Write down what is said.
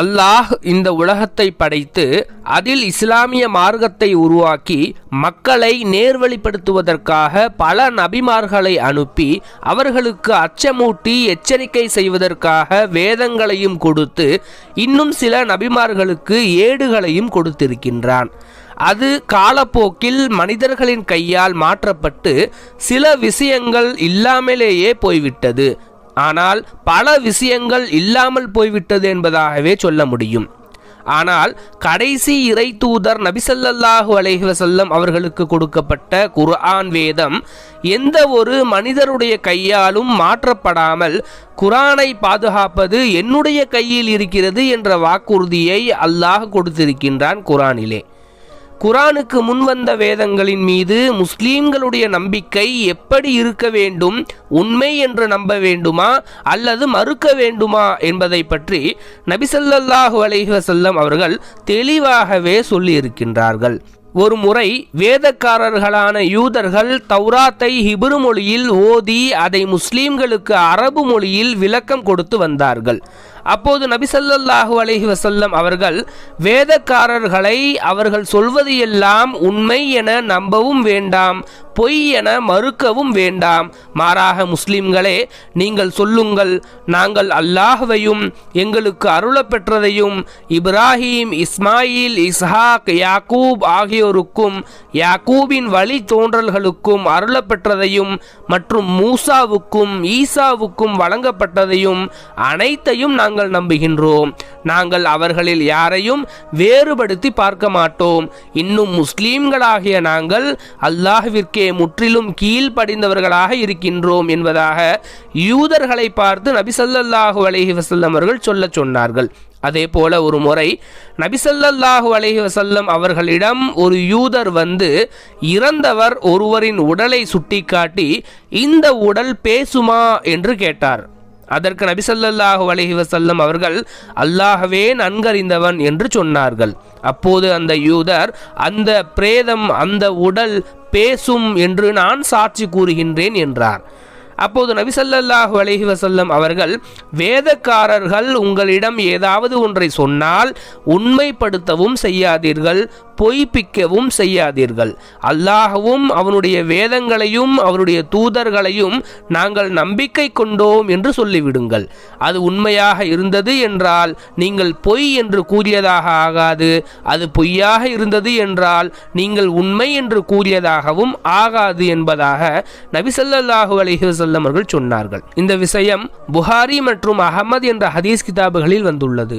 அல்லாஹ் இந்த உலகத்தை படைத்து அதில் இஸ்லாமிய மார்க்கத்தை உருவாக்கி மக்களை நேர்வழிப்படுத்துவதற்காக பல நபிமார்களை அனுப்பி அவர்களுக்கு அச்சமூட்டி எச்சரிக்கை செய்வதற்காக வேதங்களையும் கொடுத்து இன்னும் சில நபிமார்களுக்கு ஏடுகளையும் கொடுத்திருக்கின்றான். அது காலப்போக்கில் மனிதர்களின் கையால் மாற்றப்பட்டு சில விஷயங்கள் இல்லாமலேயே போய்விட்டது. ஆனால் பல விஷயங்கள் இல்லாமல் போய்விட்டது என்பதாகவே சொல்ல முடியும். ஆனால் கடைசி இறை தூதர் நபிசல்லாஹு அலைஹி வஸல்லம் அவர்களுக்கு கொடுக்கப்பட்ட குர்ஆன் வேதம் எந்த ஒரு மனிதருடைய கையாலும் மாற்றப்படாமல் குரானை பாதுகாப்பது என்னுடைய கையில் இருக்கிறது என்ற வாக்குறுதியை அல்லாஹ் கொடுத்திருக்கின்றான் குரானிலே குரானுக்கு முன்வந்த வேதங்களின் மீது முஸ்லீம்களுடைய நம்பிக்கை எப்படி இருக்க வேண்டும் உண்மை என்று நம்ப வேண்டுமா அல்லது மறுக்க வேண்டுமா என்பதை பற்றி நபிசல்லாஹு அலைஹி வஸல்லம் அவர்கள் தெளிவாகவே சொல்லியிருக்கின்றார்கள். ஒரு முறை வேதக்காரர்களான யூதர்கள் தௌராத்தை ஹிப்ரு மொழியில் ஓதி அதை முஸ்லீம்களுக்கு அரபு மொழியில் விளக்கம் கொடுத்து வந்தார்கள். அப்போது நபிசல்லாஹு அலஹி வசல்லம் அவர்கள் வேதக்காரர்களை அவர்கள் சொல்வது எல்லாம் உண்மை என நம்பவும் வேண்டாம் பொய் என மறுக்கவும் வேண்டாம். மாறாக முஸ்லிம்களே நீங்கள் சொல்லுங்கள் நாங்கள் அல்லாஹுவையும் எங்களுக்கு அருளப்பெற்றதையும் இப்ராஹிம் இஸ்மாயில் இஸ்ஹாக் யாக்கூப் ஆகியோருக்கும் யாக்கூபின் வழி தோன்றல்களுக்கும் அருளப்பெற்றதையும் மற்றும் மூசாவுக்கும் ஈசாவுக்கும் வழங்கப்பட்டதையும் அனைத்தையும் நாங்கள் நம்புகின்றோம். நாங்கள் அவர்களில் யாரையும் வேறுபடுத்தி பார்க்க மாட்டோம். இன்னும் முஸ்லீம்களாகிய நாங்கள் அல்லாஹ்விற்கே முற்றிலும் கீழ்ப்படிந்தவர்களாக இருக்கின்றோம் என்பதாக யூதர்களை பார்த்து நபிசல்லாஹு அலஹி வசல்லம் அவர்கள் சொல்ல சொன்னார்கள். அதே போல ஒரு முறை நபிசல்லாஹு அலஹி வசல்லம் அவர்களிடம் ஒரு யூதர் வந்து இறந்தவர் ஒருவரின் உடலை சுட்டிக்காட்டி இந்த உடல் பேசுமா? என்று கேட்டார். அதற்கு நபிசல்லாஹு அலஹி வசல்லம் அவர்கள் அல்லாஹவே நன்கறிந்தவன் என்று சொன்னார்கள். அப்போது அந்த யூதர் அந்த பிரேதம் அந்த உடல் பேசும் என்று நான் சாட்சி கூறுகின்றேன் என்றார். அப்போது நபிசல்லாஹு அலஹி வசல்லம் அவர்கள் வேதக்காரர்கள் உங்களிடம் ஏதாவது ஒன்றை சொன்னால் உண்மைப்படுத்தவும் செய்யாதீர்கள். பொய்ப்பிக்கவும் செய்யாதீர்கள். அல்லாஹவும் அவனுடைய வேதங்களையும் அவருடைய தூதர்களையும் நாங்கள் நம்பிக்கை கொண்டோம் என்று சொல்லிவிடுங்கள். அது உண்மையாக இருந்தது என்றால் நீங்கள் பொய் என்று கூறியதாக ஆகாது. அது பொய்யாக இருந்தது என்றால் நீங்கள் உண்மை என்று கூறியதாகவும் ஆகாது என்பதாக நபிசல்லாஹு அலிஹசல்லம் அவர்கள் சொன்னார்கள். இந்த விஷயம் புகாரி மற்றும் அகமது என்ற ஹதீஸ் கிதாபுகளில் வந்துள்ளது.